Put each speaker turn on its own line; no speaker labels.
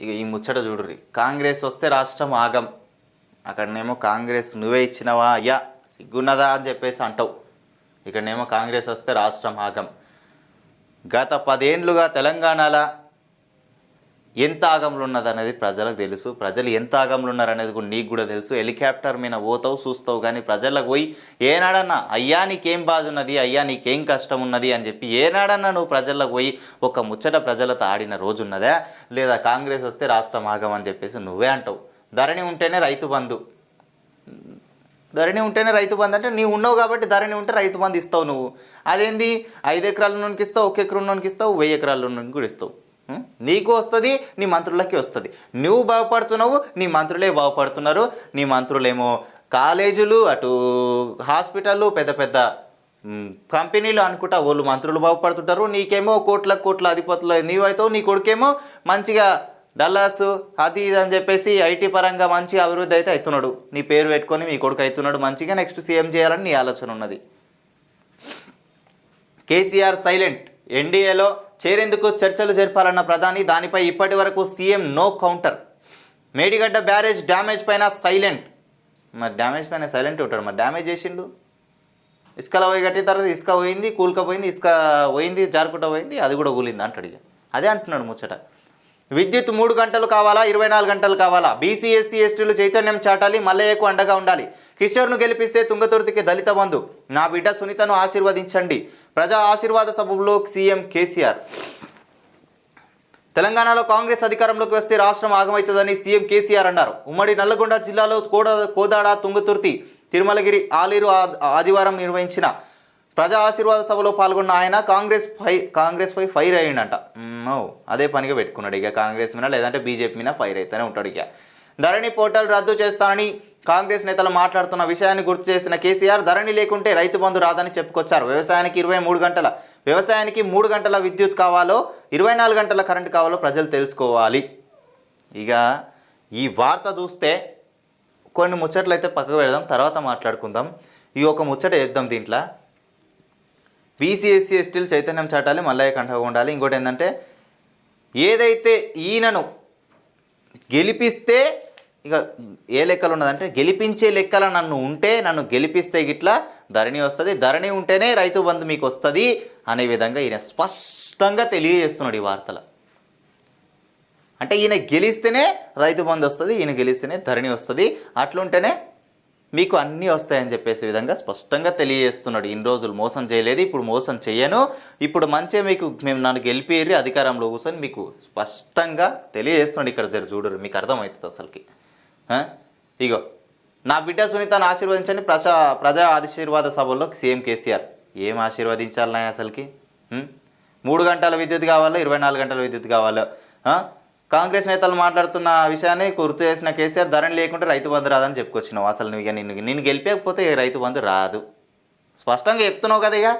ఇక ఈ ముచ్చట చూడుర్రి. కాంగ్రెస్ వస్తే రాష్ట్రం ఆగం. అక్కడనేమో కాంగ్రెస్ నువ్వే ఇచ్చినవా? అయ్యా సిగ్గున్నదా అని చెప్పేసి అంటావు. ఇక్కడనేమో కాంగ్రెస్ వస్తే రాష్ట్రం ఆగం. గత పదేండ్లుగా తెలంగాణలో ఎంత ఆగంలో ఉన్నదనేది ప్రజలకు తెలుసు. ప్రజలు ఎంత ఆగంలో ఉన్నారనేది కూడా నీకు కూడా తెలుసు. హెలికాప్టర్ మీద పోతావు చూస్తావు కానీ ప్రజలకు పోయి ఏనాడన్నా అయ్యా నీకేం బాధ ఉన్నది అయ్యా నీకేం కష్టం ఉన్నది అని చెప్పి ఏనాడన్నా నువ్వు ప్రజలకు పోయి ఒక ముచ్చట ప్రజలతో ఆడిన రోజు ఉన్నదా? లేదా కాంగ్రెస్ వస్తే రాష్ట్రం ఆగం అని చెప్పేసి నువ్వే అంటావు. ధరణి ఉంటేనే రైతు బంధు. ధరణి ఉంటేనే రైతు బంధు అంటే నీవు ఉన్నావు కాబట్టి ధరణి ఉంటే రైతు బంధు ఇస్తావు నువ్వు. అదేంది? ఐదు ఎకరాల నుండి ఇస్తావు ఒక ఎకరం నుండి ఇస్తావు వెయ్యి ఎకరాల నుండి కూడా ఇస్తావు. నీకు వస్తుంది నీ మంత్రులకి వస్తుంది. నువ్వు బాగుపడుతున్నావు నీ మంత్రులే బాగుపడుతున్నారు. నీ మంత్రులేమో కాలేజీలు అటు హాస్పిటళ్ళు పెద్ద పెద్ద కంపెనీలు అనుకుంటా వాళ్ళు మంత్రులు బాగుపడుతుంటారు. నీకేమో కోట్ల కోట్ల అధిపతులు నీవైతావు నీ కొడుకేమో మంచిగా డల్లాస్ అది ఇది అని చెప్పేసి ఐటీ పరంగా మంచి అభివృద్ధి అయితే అవుతున్నాడు. నీ పేరు పెట్టుకొని మీ కొడుకు అవుతున్నాడు మంచిగా నెక్స్ట్ సీఎం చేయాలని నీ ఆలోచన ఉన్నది. కేసీఆర్ సైలెంట్. ఎన్డీఏలో చేరేందుకు చర్చలు జరపాలన్న ప్రధాని దానిపై ఇప్పటి వరకు CM no counter. Medigadda barrage damage పైన సైలెంట్. మరి డ్యామేజ్ పైన సైలెంట్ ఉంటాడు. మరి డ్యామేజ్ చేసిండు. ఇసుకలో పోయి కట్టిన తర్వాత ఇసుక పోయింది కూల్కపోయింది ఇసుక పోయింది జారుకుంటా పోయింది అది కూడా కూలింది అంటాడు ఇక. అదే అంటున్నాడు ముచ్చట. విద్యుత్ మూడు గంటలు కావాలా? ఇరవై నాలుగు గంటలు కావాలా? బీసీ ఎస్సీ ఎస్టీలు చైతన్యం చాటాలి మల్లయ్యకు అండగా ఉండాలి. కిషోర్ను గెలిపిస్తే తుంగతుర్తికి దళిత బంధు. నా బిడ్డ సునీతను ఆశీర్వదించండి. ప్రజా ఆశీర్వాద సభలో సీఎం కేసీఆర్. తెలంగాణలో కాంగ్రెస్ అధికారంలోకి వస్తే రాష్ట్రం ఆగమవుతుందని సీఎం కేసీఆర్ అన్నారు. ఉమ్మడి నల్లగొండ జిల్లాలో కోడ కోదాడ తుంగతుర్తి తిరుమలగిరి ఆలేరు ఆ- ఆదివారం నిర్వహించిన ప్రజా ఆశీర్వాద సభలో పాల్గొన్న ఆయన కాంగ్రెస్ ఫై కాంగ్రెస్ పై ఫైర్ అయ్యిండంట. ఓ, అదే పనిగా పెట్టుకున్నాడు ఇక. కాంగ్రెస్ మీద లేదంటే బీజేపీ మీద ఫైర్ అవుతూనే ఉంటాడు ఇక. ధరణి పోర్టల్ రద్దు చేస్తానని కాంగ్రెస్ నేతలు మాట్లాడుతున్న విషయాన్ని గుర్తు చేసిన కేసీఆర్ ధరణి లేకుంటే రైతు బంధు రాదని చెప్పుకొచ్చారు. వ్యవసాయానికి ఇరవై మూడు గంటల వ్యవసాయానికి మూడు గంటల విద్యుత్ కావాలో ఇరవై నాలుగు గంటల కరెంట్ కావాలో ప్రజలు తెలుసుకోవాలి. ఇక ఈ వార్త చూస్తే కొన్ని ముచ్చట్లు అయితే పక్కకు పెడదాం తర్వాత మాట్లాడుకుందాం. ఈ ఒక ముచ్చట చేద్దాం దీంట్లో. బీసీఎస్సీ ఎస్టీలు చైతన్యం చాటాలి మల్లయ్య కంటగా ఉండాలి. ఇంకోటి ఏంటంటే ఏదైతే ఈయనను గెలిపిస్తే ఇక ఏ లెక్కలు ఉన్నదంటే గెలిపించే లెక్కల నన్ను ఉంటే నన్ను గెలిపిస్తే గిట్లా ధరణి వస్తుంది. ధరణి ఉంటేనే రైతు బంధు మీకు వస్తుంది అనే విధంగా ఈయన స్పష్టంగా తెలియజేస్తున్నాడు ఈ వార్తలు. అంటే ఈయన గెలిస్తేనే రైతు బంధు వస్తుంది ఈయన గెలిస్తేనే ధరణి వస్తుంది. అట్లుంటేనే మీకు అన్నీ వస్తాయని చెప్పేసి విధంగా స్పష్టంగా తెలియజేస్తున్నాడు. ఇన్ని రోజులు మోసం చేయలేదు ఇప్పుడు మోసం చేయను ఇప్పుడు మంచిగా మీకు మేము నన్ను గెలిపేరి అధికారంలో కూర్చొని మీకు స్పష్టంగా తెలియజేస్తున్నాడు ఇక్కడ జర చూడరు మీకు అర్థమవుతుంది అసలుకి. ఇగో నా బిడ్డ సునీతను ఆశీర్వదించండి ప్రజా ప్రజా ఆశీర్వాద సభల్లో సీఎం కేసీఆర్. ఏం ఆశీర్వదించాలన్నా అసలుకి? మూడు గంటల విద్యుత్ కావాలో ఇరవై నాలుగు గంటల విద్యుత్ కావాలో? కాంగ్రెస్ నేతలు మాట్లాడుతున్న విషయాన్ని గుర్తు చేసిన కేసీఆర్ ధరని లేకుంటే రైతు బంధు రాదని చెప్పుకొచ్చినావు. అసలు నువ్వు ఇక నిన్ను నిన్ను గెలిపేకపోతే రైతు బంధు రాదు. స్పష్టంగా చెప్తున్నావు కదా ఇక.